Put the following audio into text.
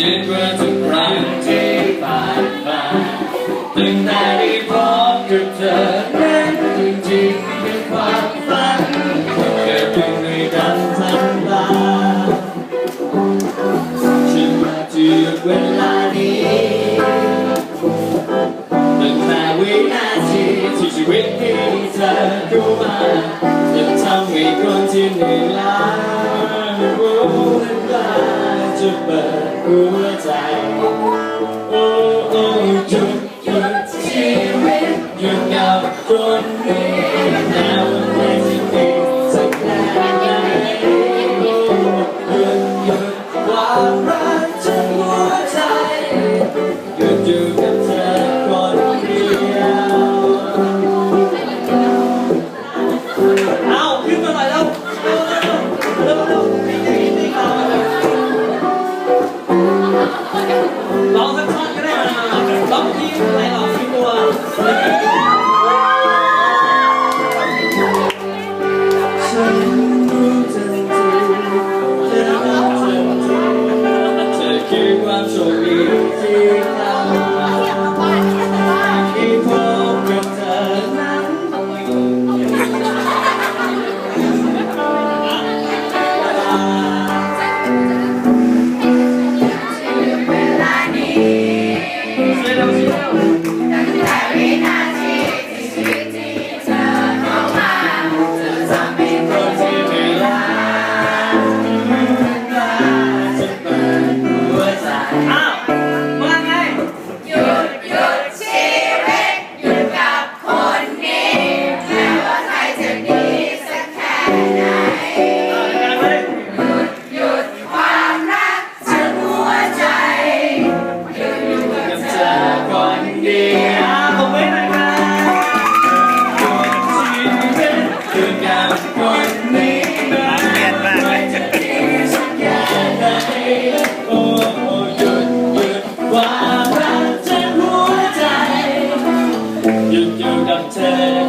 คิดว่าทุกครั้งที่ผ่านมาตั้งแต่ได้พบกับเธอนั้นจริงๆเป็นความฝันเกิดขึ้นในดันทันตาฉันมาถึงเวลานี้ตั้งแต่วินาทีที่ชีวิตมีเธอเข้ามาจะทำให้คนที่เหนื่อยล้ารู้และกล้าจะเปิด หัวใจ โอ้โอ้หยุดหยุดชีวิตอยู่หงาคนนี้แล้ว music. Tell